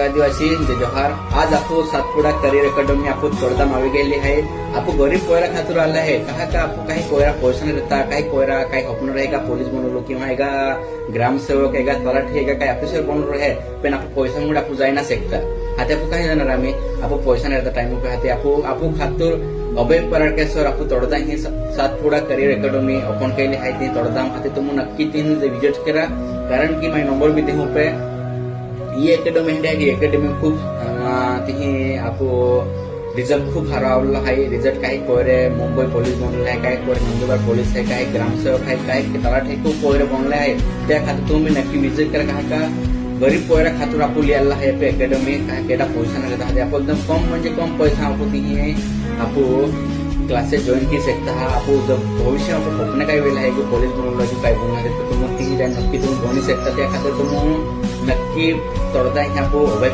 आदिवासी जय जोहार आज आपको सातपुडा करियर अकॅडमी आपण तोडदाम આવી ગયેલી है आपको गरीब कोयरा खातर आला है कहा का आपको काही कोयरा पैसा नहीं रहता काही कोयरा काही अपना रहेगा पुलिस बनवलो किंवा एका ग्रामसेवक एका तलाठी एका काही ऑफिसर बनवलो है पण आपण पैसा मुळे आपण जाई ना शकता आता आपण काही जाणार आम्ही आपण पैसा नाही रहता टाइम पे हाते आपण आपण खातर अभय पराडकेश्वर आपण तोडदा ही सातपुडा करियर अकॅडमी ओपन केली आहे ती तोडदाम हाते तुम्ही नक्की तीन विजिट करा कारण की माझा नंबर भी देऊ पे ही अकॅडमी आहे ही अकॅडमी खूप तिही आपो रिझल्ट खूप हरवला आहे रिझल्ट काही कोयरे मुंबई पोलीस बनले आहे काही कोयरे नंदुरबार पोलीस आहे काही ग्रामसेवक आहे काही तलाठी खूप कोयरे बनले आहे त्या खात्यात तुम्ही नक्की विज़िट करा का का गरीब कोयरा खातर आपण लिहायला आहे पे अकॅडमी काय पैसा नाही देता आपण एकदम कम म्हणजे कम पैसा आपण तिही आपण क्लासेस जॉईन की सकता हा आपण जर भविष्य आपण स्वप्न काही वेळ आहे की पोलीस बनवलं की काय बनवणार आहे तर तुम्ही तिही नक्की तुम्ही बनू शकता, त्या खात्यात तुम्ही नक्की तोडदा ह्या आपण